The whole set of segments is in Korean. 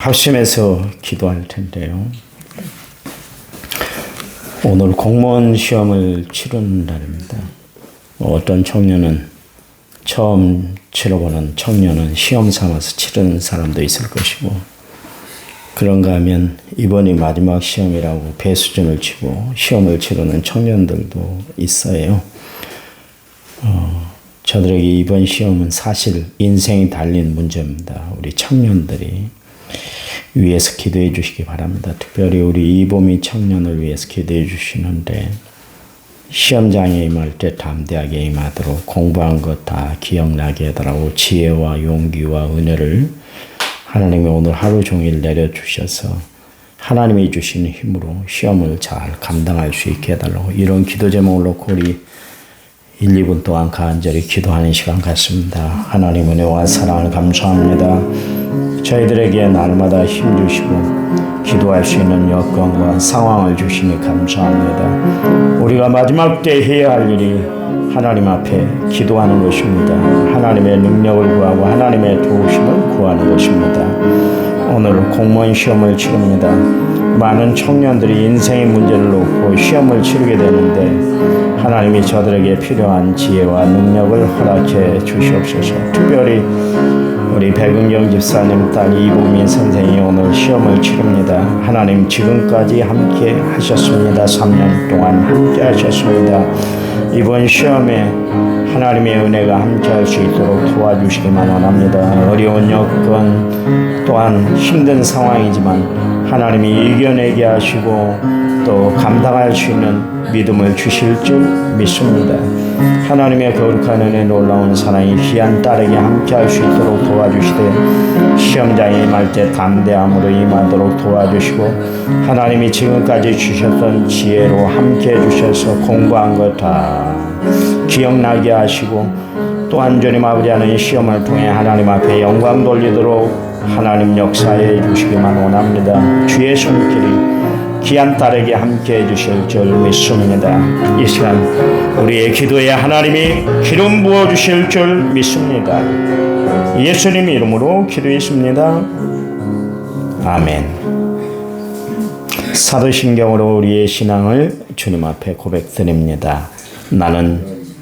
합심해서 기도할 텐데요. 오늘 공무원 시험을 치르는 날입니다. 어떤 청년은 처음 치러보는 청년은 시험 삼아서 치르는 사람도 있을 것이고 그런가 하면 이번이 마지막 시험이라고 배수준을 치고 시험을 치르는 청년들도 있어요. 어, 저들에게 이번 시험은 사실 인생이 달린 문제입니다. 우리 청년들이 위해서 기도해 주시기 바랍니다. 특별히 우리 이보미 청년을 위해서 기도해 주시는데 시험장에 임할 때 담대하게 임하도록 공부한 것 다 기억나게 하더라고 지혜와 용기와 은혜를 하나님이 오늘 하루 종일 내려주셔서 하나님이 주신 힘으로 시험을 잘 감당할 수 있게 해달라고 이런 기도 제목을 놓고 우리 1, 2분 동안 간절히 기도하는 시간 같습니다. 하나님 은혜와 사랑을 감사합니다. 저희들에게 날마다 힘 주시고 기도할 수 있는 여건과 상황을 주시니 감사합니다. 우리가 마지막 때 해야 할 일이 하나님 앞에 기도하는 것입니다. 하나님의 능력을 구하고 하나님의 도우심을 구하는 것입니다. 오늘 공무원 시험을 치릅니다. 많은 청년들이 인생의 문제를 놓고 시험을 치르게 되는데 하나님이 저들에게 필요한 지혜와 능력을 허락해 주시옵소서. 특별히 우리 백은경 집사님 딸 이봉민 선생이 오늘 시험을 치릅니다. 하나님 지금까지 함께 하셨습니다. 3년 동안 함께 하셨습니다. 이번 시험에 하나님의 은혜가 함께 할 수 있도록 도와주시기만 원합니다. 어려운 여건 또한 힘든 상황이지만 하나님이 이겨내게 하시고 또 감당할 수 있는 믿음을 주실 줄 믿습니다. 하나님의 거룩한 은혜 놀라운 사랑이 귀한 딸에게 함께 할 수 있도록 도와주시되 시험장에 임할 때 담대함으로 임하도록 도와주시고 하나님이 지금까지 주셨던 지혜로 함께 해주셔서 공부한 것 다 기억나게 하시고 또한 주님 아버지 하나님 시험을 통해 하나님 앞에 영광 돌리도록 하나님 역사해 주시기만 원합니다. 주의 손길이 귀한 딸에게 함께 해주실 줄 믿습니다. 이 시간 우리의 기도에 하나님이 기름 부어 주실 줄 믿습니다. 예수님 이름으로 기도했습니다. 아멘. 사도신경으로 우리의 신앙을 주님 앞에 고백드립니다. 나는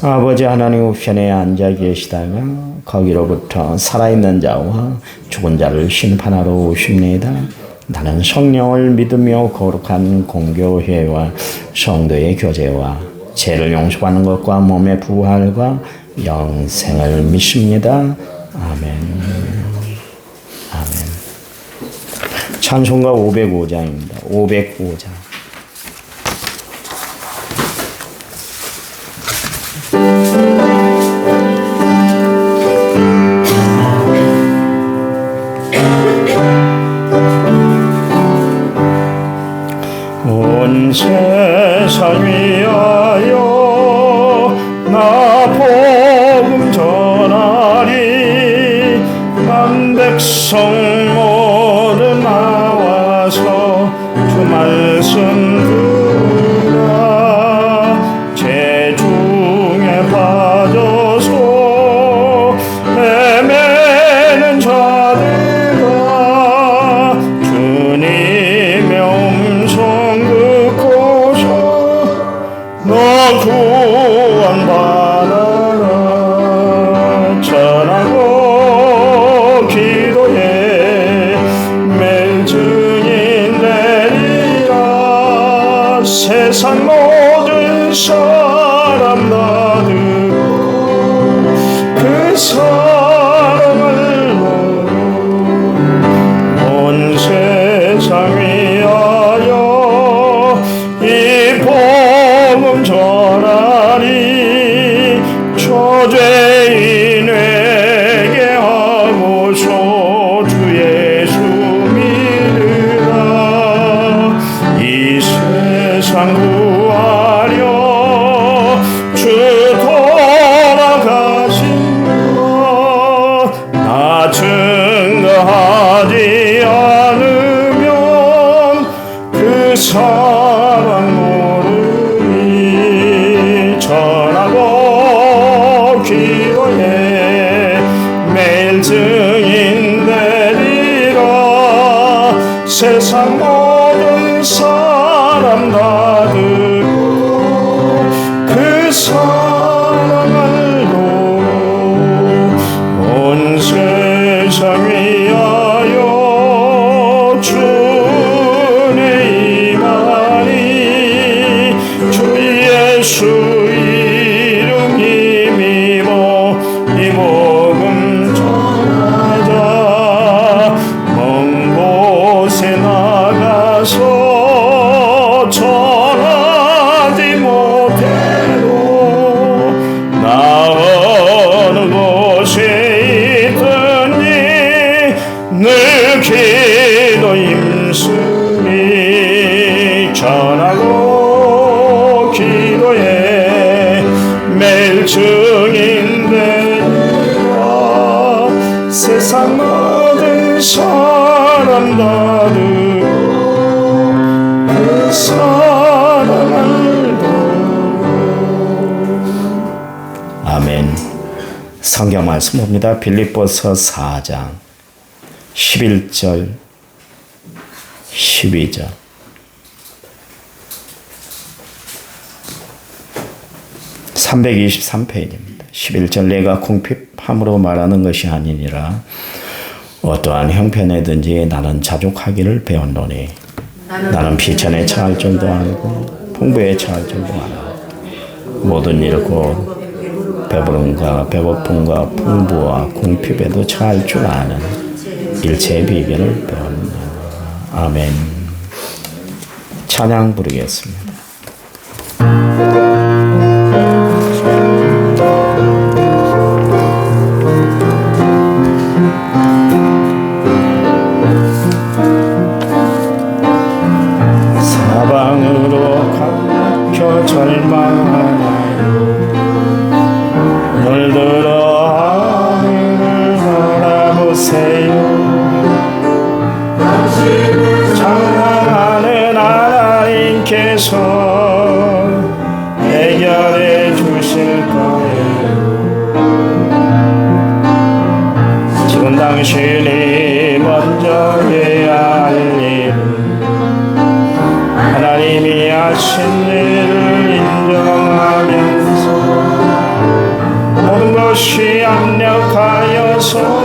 아버지 하나님 우편에 앉아 계시다가 거기로부터 살아있는 자와 죽은 자를 심판하러 오십니다. 나는 성령을 믿으며 거룩한 공교회와 성도의 교제와 죄를 용서하는 것과 몸의 부활과 영생을 믿습니다. 아멘. 아멘. 찬송가 505장입니다. 505장. 세상 모든 사람 다 듣고 그 사랑 상 모든 사 매일 증인되라 세상 모든 사람 다 듣고 그 사랑을 아멘. 성경 말씀 봅니다. 빌립보서 4장 11절 12절 (323페이지입니다) 11절 내가 궁핍함으로 말하는 것이 아니니라. 어떠한 형편에든지 나는 자족하기를 배웠노니 나는 비천에 처할 줄도 알고 풍부에 처할 줄도 알아. 모든 일 곧 배부름과 배고픔과 풍부와 궁핍에도 처할 줄 아는 일체의 비결을 배웠노라. 아멘. 찬양 부르겠습니다 것이 압력하여 손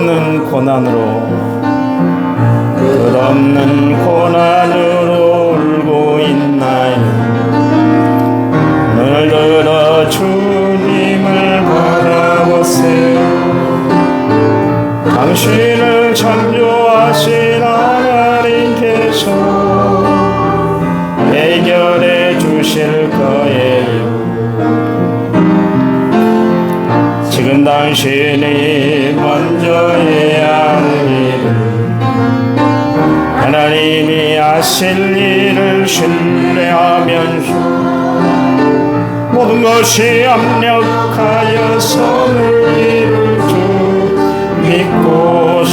끝없는 고난으로 끝없는 고난으로 울고 있나요 눈을 들어 주님을 바라보세요 당신을 창조하신 하나님께서 해결해 주실 거예요. 지금 당신 하실 일을 신뢰하면서 모든 것이 압력하여 손을 이룰 줄 믿고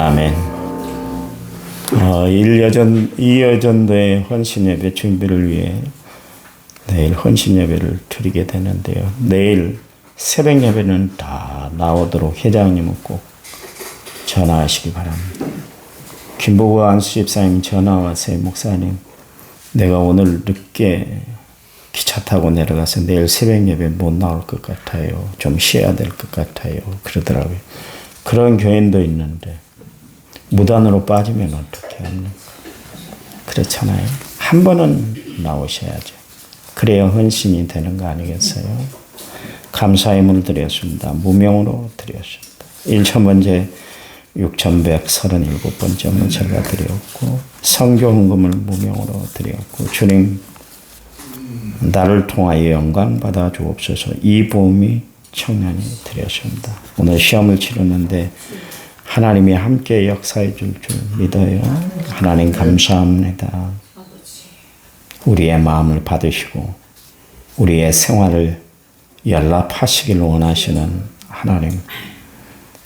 아멘 어, 1여전, 2여전도의 헌신예배 준비를 위해 내일 헌신예배를 드리게 되는데요. 내일 새벽 예배는 다 나오도록 회장님은 꼭 전화하시기 바랍니다. 김보고 안수 집사님 전화 왔어요. 목사님, 내가 오늘 늦게 기차 타고 내려가서 내일 새벽 예배 못 나올 것 같아요. 좀 쉬어야 될 것 같아요. 그러더라고요. 그런 교인도 있는데 무단으로 빠지면 어떻게 합니까? 그렇잖아요. 한 번은 나오셔야죠. 그래야 헌신이 되는 거 아니겠어요? 감사의 물 드렸습니다. 무명으로 드렸습니다. 1천 번째 6,137번째 제가 드렸고 성교 헌금을 무명으로 드렸고 주님 나를 통하여 영광 받아 주옵소서 이 보험이 청년이 드렸습니다. 오늘 시험을 치르는데 하나님이 함께 역사해 줄 줄 믿어요. 하나님 감사합니다. 우리의 마음을 받으시고 우리의 생활을 연락하시길 원하시는 하나님.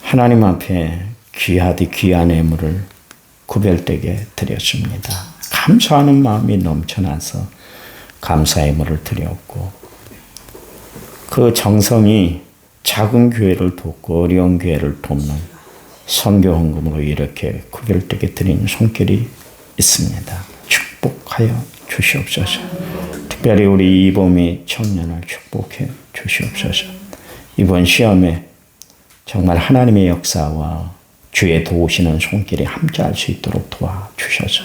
하나님 앞에 귀하디 귀한 예물을 구별되게 드렸습니다. 감사하는 마음이 넘쳐나서 감사의 예물을 드렸고 그 정성이 작은 교회를 돕고 어려운 교회를 돕는 선교 헌금으로 이렇게 구별되게 드린 손길이 있습니다. 축복하여 주시옵소서. 특별히 우리 이범희 청년을 축복해 주시옵소서. 이번 시험에 정말 하나님의 역사와 주의 도우시는 손길이 함께할 수 있도록 도와주셔서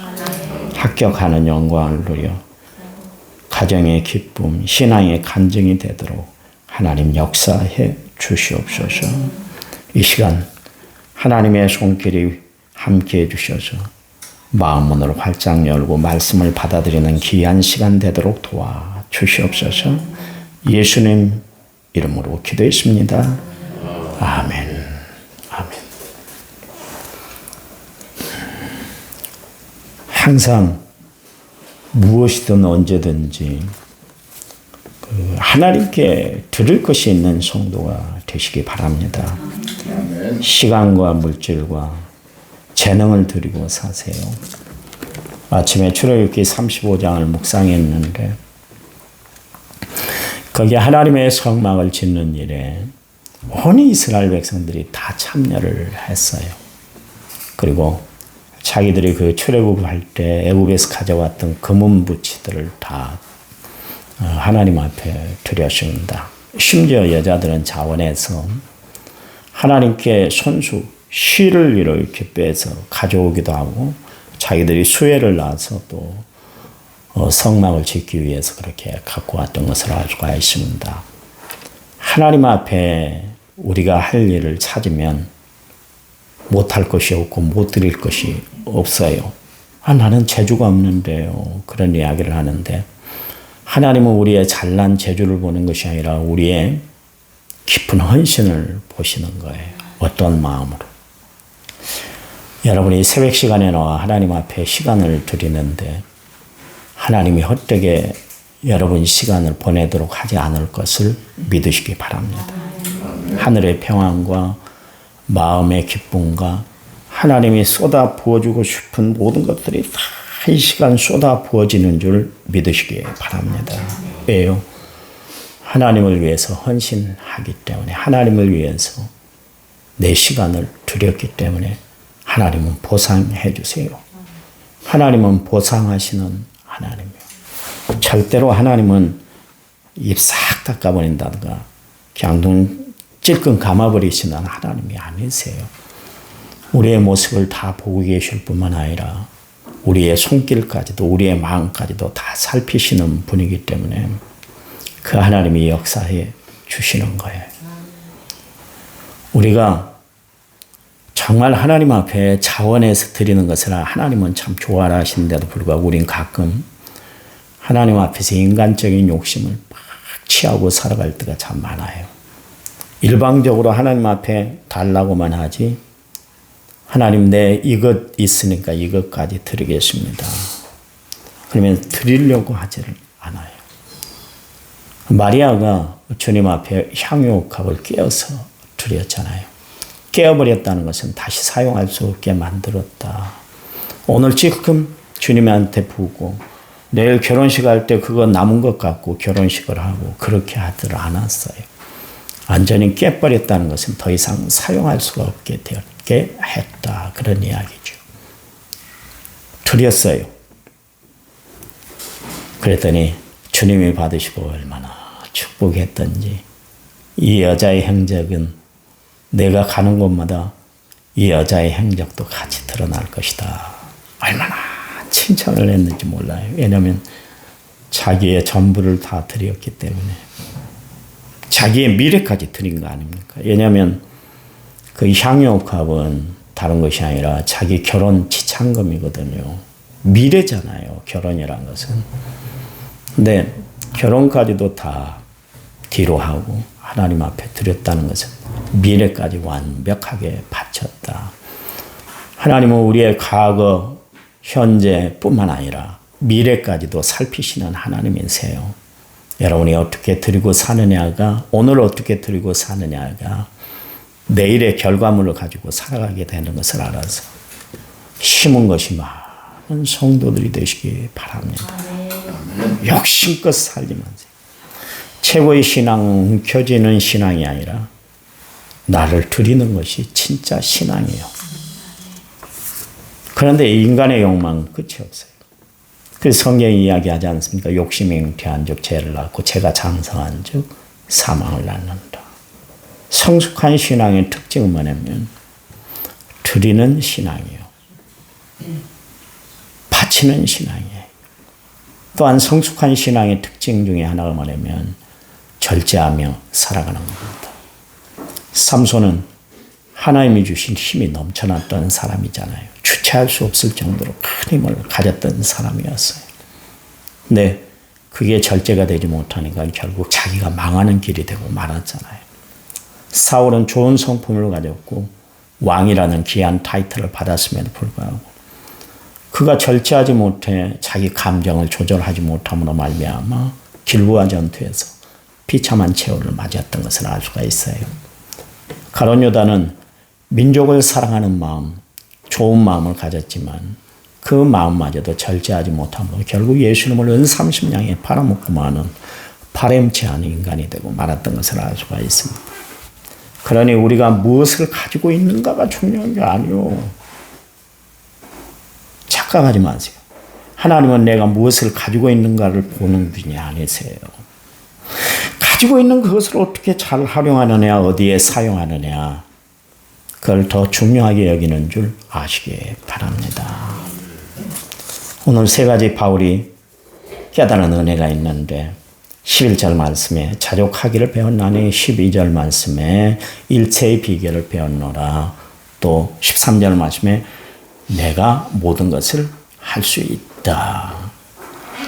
합격하는 영광을 누려 가정의 기쁨, 신앙의 간증이 되도록 하나님 역사해 주시옵소서. 이 시간 하나님의 손길이 함께 해주셔서 마음문을 활짝 열고 말씀을 받아들이는 귀한 시간 되도록 도와 주시옵소서 예수님 이름으로 기도했습니다. 아멘. 아멘. 항상 무엇이든 언제든지 그 하나님께 들을 것이 있는 성도가 되시기 바랍니다. 시간과 물질과 재능을 드리고 사세요. 아침에 출애굽기 35장을 묵상했는데 거기에 하나님의 성막을 짓는 일에 온 이스라엘 백성들이 다 참여를 했어요. 그리고 자기들이 그 출애굽할 때 애굽에서 가져왔던 금은 부치들을 다 어, 하나님 앞에 드렸습니다. 심지어 여자들은 자원해서 하나님께 손수 쉬를 이렇게 빼서 가져오기도 하고 자기들이 수혜를 낳아서 또 어, 성막을 짓기 위해서 그렇게 갖고 왔던 것을 알 수가 있습니다. 하나님 앞에 우리가 할 일을 찾으면 못할 것이 없고 못 드릴 것이 없어요. 아, 나는 재주가 없는데요. 그런 이야기를 하는데 하나님은 우리의 잘난 재주를 보는 것이 아니라 우리의 깊은 헌신을 보시는 거예요. 어떤 마음으로. 여러분이 새벽 시간에 나와 하나님 앞에 시간을 드리는데 하나님이 헛되게 여러분 시간을 보내도록 하지 않을 것을 믿으시기 바랍니다. 하늘의 평안과 마음의 기쁨과 하나님이 쏟아 부어주고 싶은 모든 것들이 다 이 시간 쏟아 부어지는 줄 믿으시기 바랍니다. 왜요? 하나님을 위해서 헌신하기 때문에 하나님을 위해서 내 시간을 드렸기 때문에 하나님은 보상해 주세요. 하나님은 보상하시는 하나님이에요. 절대로 하나님은 입 싹 닦아버린다든가 그냥 눈 찔끔 감아버리시는 하나님이 아니세요. 우리의 모습을 다 보고 계실 뿐만 아니라 우리의 손길까지도 우리의 마음까지도 다 살피시는 분이기 때문에 그 하나님이 역사해 주시는 거예요. 우리가 정말 하나님 앞에 자원해서 드리는 것을 하나님은 참 좋아하시는데도 불구하고 우린 가끔 하나님 앞에서 인간적인 욕심을 막 취하고 살아갈 때가 참 많아요. 일방적으로 하나님 앞에 달라고만 하지 하나님 내 이것 있으니까 이것까지 드리겠습니다. 그러면 드리려고 하지를 않아요. 마리아가 주님 앞에 향유옥합을 깨어서 드렸잖아요. 깨어버렸다는 것은 다시 사용할 수 없게 만들었다. 오늘 지금 주님한테 부고 내일 결혼식 할 때 그거 남은 것 같고 결혼식을 하고 그렇게 하들 않았어요. 완전히 깨버렸다는 것은 더 이상 사용할 수가 없게 되었게 했다. 그런 이야기죠. 드렸어요. 그랬더니 주님이 받으시고 얼마나 축복했던지 이 여자의 행적은 내가 가는 곳마다 이 여자의 행적도 같이 드러날 것이다. 얼마나 칭찬을 했는지 몰라요. 왜냐하면 자기의 전부를 다 드렸기 때문에 자기의 미래까지 드린 거 아닙니까? 왜냐하면 그 향유옥합은 다른 것이 아니라 자기 결혼 지참금이거든요. 미래잖아요. 결혼이란 것은. 근데 결혼까지도 다 뒤로 하고 하나님 앞에 드렸다는 것은 미래까지 완벽하게 바쳤다. 하나님은 우리의 과거, 현재뿐만 아니라 미래까지도 살피시는 하나님이세요. 여러분이 어떻게 드리고 사느냐가 오늘 어떻게 드리고 사느냐가 내일의 결과물을 가지고 살아가게 되는 것을 알아서 심은 것이 많은 성도들이 되시기 바랍니다. 욕심껏 살리면서 최고의 신앙 켜지는 신앙이 아니라 나를 드리는 것이 진짜 신앙이에요. 그런데 인간의 욕망은 끝이 없어요. 그래서 성경이 이야기하지 않습니까? 욕심이 잉태한 즉 죄를 낳고 죄가 장성한 즉 사망을 낳는다. 성숙한 신앙의 특징은 뭐냐면 드리는 신앙이요. 바치는 신앙이에요. 또한 성숙한 신앙의 특징 중에 하나가 뭐냐면 절제하며 살아가는 겁니다. 삼손은 하나님이 주신 힘이 넘쳐났던 사람이잖아요. 주체할 수 없을 정도로 큰 힘을 가졌던 사람이었어요. 근데 그게 절제가 되지 못하니까 결국 자기가 망하는 길이 되고 말았잖아요. 사울은 좋은 성품을 가졌고 왕이라는 귀한 타이틀을 받았음에도 불구하고 그가 절제하지 못해 자기 감정을 조절하지 못함으로 말미암아 길부와 전투에서 비참한 최후를 맞이했던 것을 알 수가 있어요. 가론 유다는 민족을 사랑하는 마음, 좋은 마음을 가졌지만 그 마음마저도 절제하지 못함으로 결국 예수님을 은 30냥에 팔아먹고 마는 바램치 않은 인간이 되고 말았던 것을 알 수가 있습니다. 그러니 우리가 무엇을 가지고 있는가가 중요한 게 아니요. 착각하지 마세요. 하나님은 내가 무엇을 가지고 있는가를 보는 분이 아니세요. 가지고 있는 그것을 어떻게 잘 활용하느냐, 어디에 사용하느냐, 그걸 더 중요하게 여기는 줄 아시기 바랍니다. 오늘 세 가지 바울이 깨달은 은혜가 있는데, 11절 말씀에 자족하기를 배웠나니 12절 말씀에 일체의 비결을 배웠노라. 또 13절 말씀에 내가 모든 것을 할 수 있다.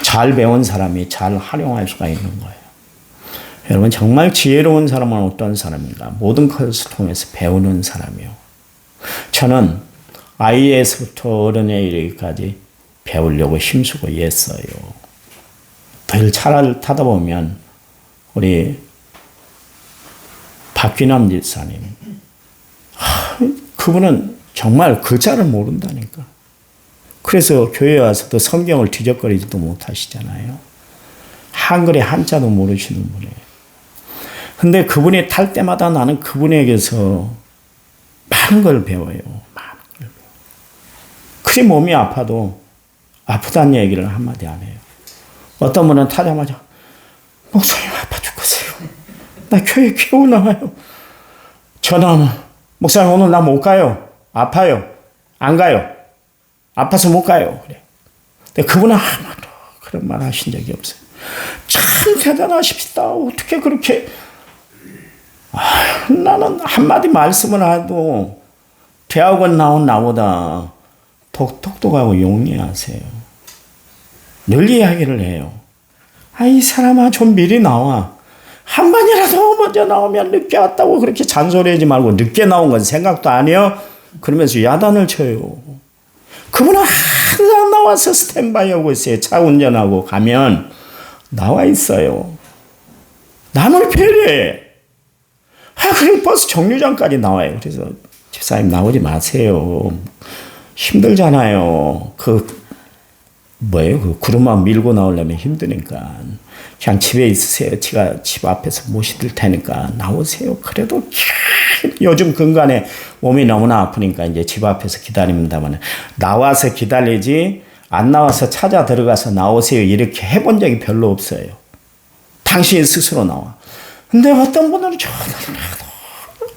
잘 배운 사람이 잘 활용할 수가 있는 거예요. 여러분 정말 지혜로운 사람은 어떤 사람인가? 모든 것을 통해서 배우는 사람이요. 저는 아이에서부터 어른에 이르기까지 배우려고 힘쓰고 했어요. 늘 차를 타다 보면 우리 박귀남 집사님 그분은 정말 글자를 모른다니까. 그래서 교회 와서도 성경을 뒤적거리지도 못하시잖아요. 한글의 한자도 모르시는 분이에요. 근데 그분이 탈 때마다 나는 그분에게서 많은 걸 배워요. 많은 걸 배워. 그리 몸이 아파도 아프다는 얘기를 한마디 안 해요. 어떤 분은 타자마자 목사님 아파 죽겠어요. 나 교회 겨우 나와요. 저는 목사님 오늘 나 못 가요. 아파요. 안 가요. 아파서 못 가요. 그래. 근데 그분은 아무도 그런 말 하신 적이 없어요. 참 대단하십시다. 어떻게 그렇게 아, 나는 한마디 말씀을 해도 대학원 나온 나보다 독, 똑똑하고 용리하세요. 늘 이야기를 해요. 아, 이 사람아, 좀 미리 나와. 한 번이라도 먼저 나오면 늦게 왔다고 그렇게 잔소리하지 말고 늦게 나온 건 생각도 안 해요. 그러면서 야단을 쳐요. 그분은 항상 나와서 스탠바이 하고 있어요. 차 운전하고 가면 나와 있어요. 남을 배려해. 아, 그래, 버스 정류장까지 나와요. 그래서 집사님 나오지 마세요. 힘들잖아요. 그, 뭐예요? 그 구름만 밀고 나오려면 힘드니까. 그냥 집에 있으세요. 제가 집 앞에서 모시들 테니까 나오세요. 그래도 요즘 근간에 몸이 너무나 아프니까 이제 집 앞에서 기다립니다만 나와서 기다리지 안 나와서 찾아 들어가서 나오세요. 이렇게 해본 적이 별로 없어요. 당신 스스로 나와. 근데 어떤 분들은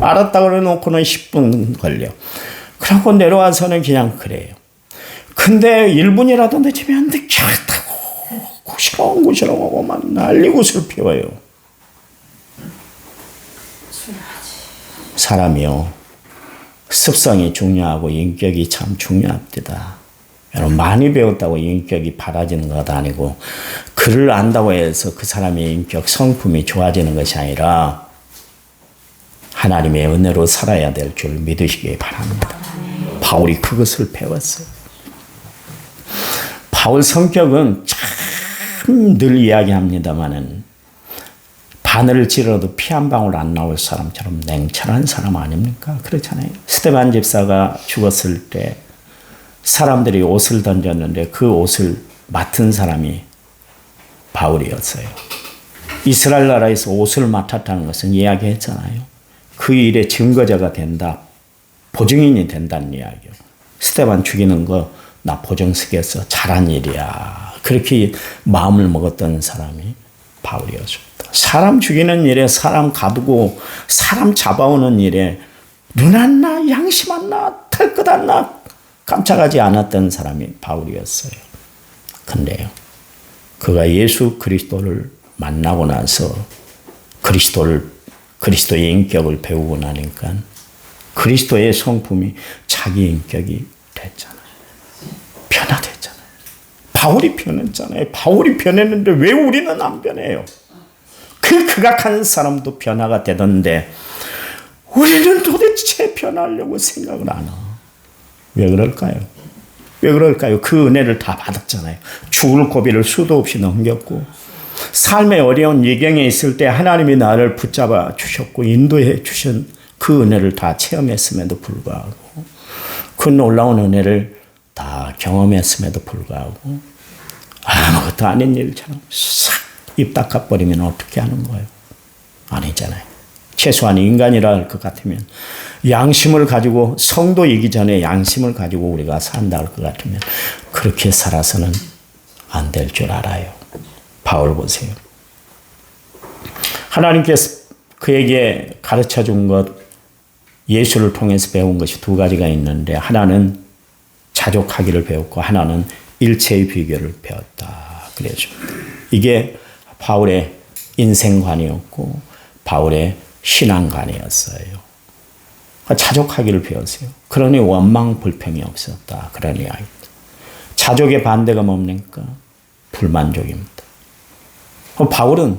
알았다 그래 놓고는 10분 걸려. 그러고 내려와서는 그냥 그래요. 근데 1분이라도 늦으면 늦게 왔다고 고시렁고시렁 하고 막 난리고 슬피워요. 사람이요. 습성이 중요하고 인격이 참 중요합니다. 여러분 많이 배웠다고 인격이 바라지는 것 아니고 글을 안다고 해서 그 사람의 인격 성품이 좋아지는 것이 아니라 하나님의 은혜로 살아야 될 줄 믿으시기 바랍니다. 바울이 그것을 배웠어요. 바울 성격은 참 늘 이야기합니다만은 바늘을 찌르도 피 한 방울 안 나올 사람처럼 냉철한 사람 아닙니까? 그렇잖아요. 스테반 집사가 죽었을 때 사람들이 옷을 던졌는데 그 옷을 맡은 사람이 바울이었어요. 이스라엘 나라에서 옷을 맡았다는 것은 이야기했잖아요. 그 일의 증거자가 된다. 보증인이 된다는 이야기요. 스테반 죽이는 거 나 보증 쓰겠어. 잘한 일이야. 그렇게 마음을 먹었던 사람이 바울이었습니다. 사람 죽이는 일에 사람 가두고 사람 잡아오는 일에 눈 안 나, 양심 안 나, 털끝 안 나, 깜짝하지 않았던 사람이 바울이었어요. 근데요, 그가 예수 그리스도를 만나고 나서 그리스도를 그리스도의 인격을 배우고 나니까 그리스도의 성품이 자기 인격이 됐잖아요. 변화됐잖아요. 바울이 변했잖아요. 바울이 변했는데 왜 우리는 안 변해요? 그 극악한 사람도 변화가 되던데 우리는 도대체 변하려고 생각을 안 하. 왜 그럴까요? 왜 그럴까요? 그 은혜를 다 받았잖아요. 죽을 고비를 수도 없이 넘겼고, 삶의 어려운 예경에 있을 때 하나님이 나를 붙잡아 주셨고, 인도해 주신 그 은혜를 다 체험했음에도 불구하고, 그 놀라운 은혜를 다 경험했음에도 불구하고, 아무것도 아닌 일처럼 싹입 닦아버리면 어떻게 하는 거예요? 아니잖아요. 최소한 인간이라 할 것 같으면 양심을 가지고 성도이기 전에 양심을 가지고 우리가 산다 할 것 같으면 그렇게 살아서는 안 될 줄 알아요. 바울 보세요. 하나님께서 그에게 가르쳐 준 것, 예수를 통해서 배운 것이 두 가지가 있는데 하나는 자족하기를 배웠고 하나는 일체의 비결을 배웠다. 그래줍니다. 이게 바울의 인생관이었고 바울의 신앙관이었어요. 자족하기를 배웠어요. 그러니 원망 불평이 없었다. 그런 이야기입니다. 자족의 반대가 뭡니까? 불만족입니다. 바울은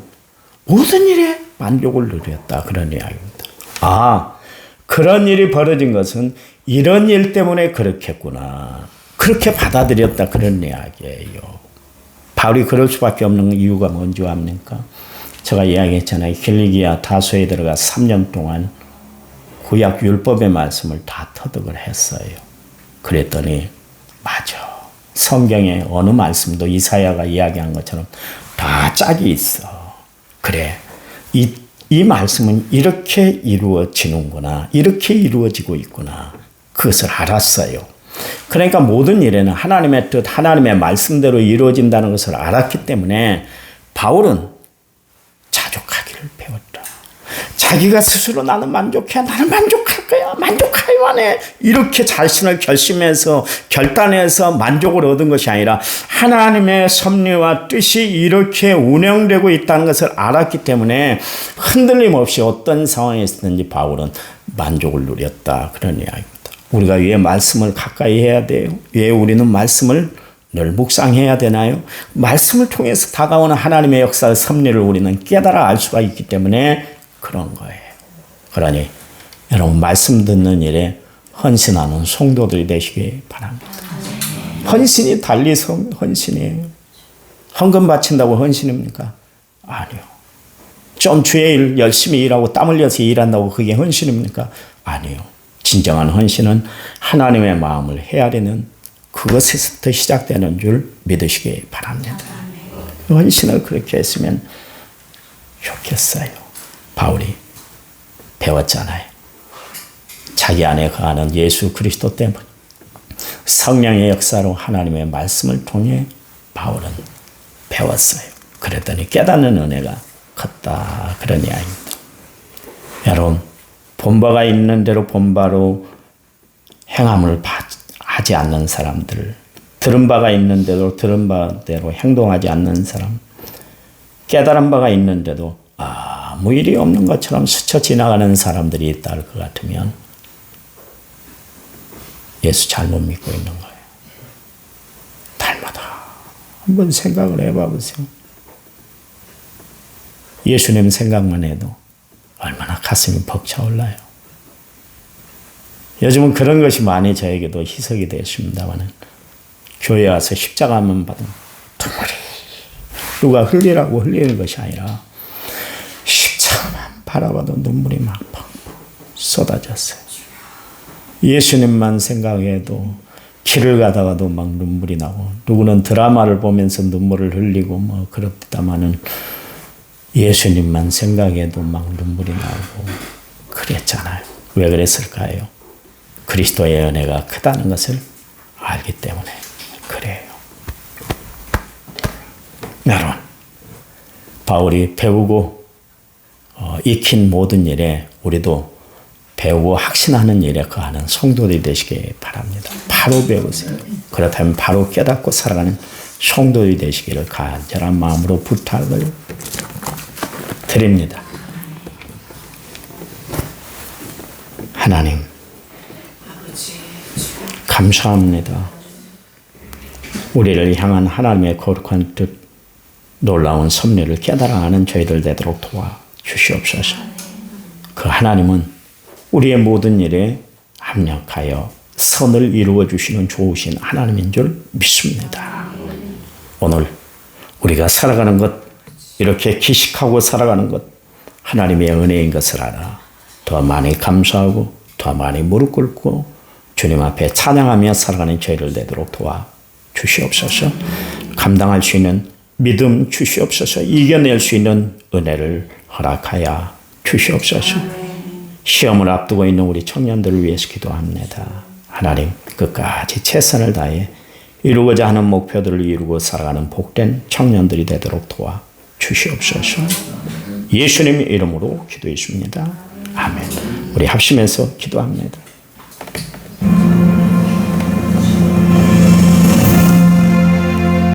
모든 일에 만족을 누렸다. 그런 이야기입니다. 아, 그런 일이 벌어진 것은 이런 일 때문에 그렇겠구나. 그렇게 받아들였다. 그런 이야기예요. 바울이 그럴 수밖에 없는 이유가 뭔지 압니까? 제가 이야기했잖아요. 길리기아 다소에 들어가 3년 동안 구약 율법의 말씀을 다 터득을 했어요. 그랬더니 맞아. 성경에 어느 말씀도 이사야가 이야기한 것처럼 다 짝이 있어. 그래. 이, 이 말씀은 이렇게 이루어지는구나. 이렇게 이루어지고 있구나. 그것을 알았어요. 그러니까 모든 일에는 하나님의 뜻, 하나님의 말씀대로 이루어진다는 것을 알았기 때문에 바울은 자기가 스스로 나는 만족해 나는 만족할 거야 만족하여 안해 이렇게 자신을 결심해서 결단해서 만족을 얻은 것이 아니라 하나님의 섭리와 뜻이 이렇게 운영되고 있다는 것을 알았기 때문에 흔들림 없이 어떤 상황에 있었든지 바울은 만족을 누렸다 그런 이야기입니다. 우리가 왜 말씀을 가까이 해야 돼요? 왜 우리는 말씀을 늘 묵상해야 되나요? 말씀을 통해서 다가오는 하나님의 역사의 섭리를 우리는 깨달아 알 수가 있기 때문에 그런 거예요. 그러니 여러분 말씀 듣는 일에 헌신하는 성도들이 되시기 바랍니다. 헌신이 달리 성- 헌신이에요. 헌금 바친다고 헌신입니까? 아니요. 좀 주의 일 열심히 일하고 땀 흘려서 일한다고 그게 헌신입니까? 아니요. 진정한 헌신은 하나님의 마음을 헤아리는 그것에서부터 시작되는 줄 믿으시기 바랍니다. 헌신을 그렇게 했으면 좋겠어요. 바울이 배웠잖아요. 자기 안에 거하는 예수 그리스도 때문 성령의 역사로 하나님의 말씀을 통해 바울은 배웠어요. 그랬더니 깨닫는 은혜가 컸다. 그런 이야기입니다. 여러분, 본바가 있는 대로 본바로 행함을 바- 하지 않는 사람들, 들은 바가 있는 대로 들은 바대로 행동하지 않는 사람, 깨달은 바가 있는데도 아 무 일이 없는 것처럼 스쳐 지나가는 사람들이 있다 할 것 같으면 예수 잘못 믿고 있는 거예요. 달마다 한번 생각을 해봐 보세요. 예수님 생각만 해도 얼마나 가슴이 벅차올라요. 요즘은 그런 것이 많이 저에게도 희석이 되었습니다만 교회 와서 십자가만 받은 눈물이 누가 흘리라고 흘리는 것이 아니라 바라봐도 눈물이 막 쏟아졌어요. 예수님만 생각해도 길을 가다가도 막 눈물이 나고 누구는 드라마를 보면서 눈물을 흘리고 뭐 그렇다마는 예수님만 생각해도 막 눈물이 나고 그랬잖아요. 왜 그랬을까요? 그리스도의 은혜가 크다는 것을 알기 때문에 그래요. 여러분, 바울이 배우고 어, 익힌 모든 일에 우리도 배우고 확신하는 일에 거하는 성도들이 되시기 바랍니다. 바로 배우세요. 그렇다면 바로 깨닫고 살아가는 성도들이 되시기를 간절한 마음으로 부탁을 드립니다. 하나님, 감사합니다. 우리를 향한 하나님의 거룩한 뜻, 놀라운 섭리를 깨달아 아는 저희들 되도록 도와 주시옵소서. 그 하나님은 우리의 모든 일에 합력하여 선을 이루어 주시는 좋으신 하나님인 줄 믿습니다. 오늘 우리가 살아가는 것, 이렇게 기식하고 살아가는 것, 하나님의 은혜인 것을 알아 더 많이 감사하고 더 많이 무릎 꿇고 주님 앞에 찬양하며 살아가는 저희를 되도록 도와 주시옵소서. 감당할 수 있는 믿음 주시옵소서. 이겨낼 수 있는 은혜를 허락하여 주시옵소서. 시험을 앞두고 있는 우리 청년들을 위해서 기도합니다. 하나님 끝까지 최선을 다해 이루고자 하는 목표들을 이루고 살아가는 복된 청년들이 되도록 도와 주시옵소서. 예수님 이름으로 기도했습니다. 아멘. 우리 합심해서 기도합니다.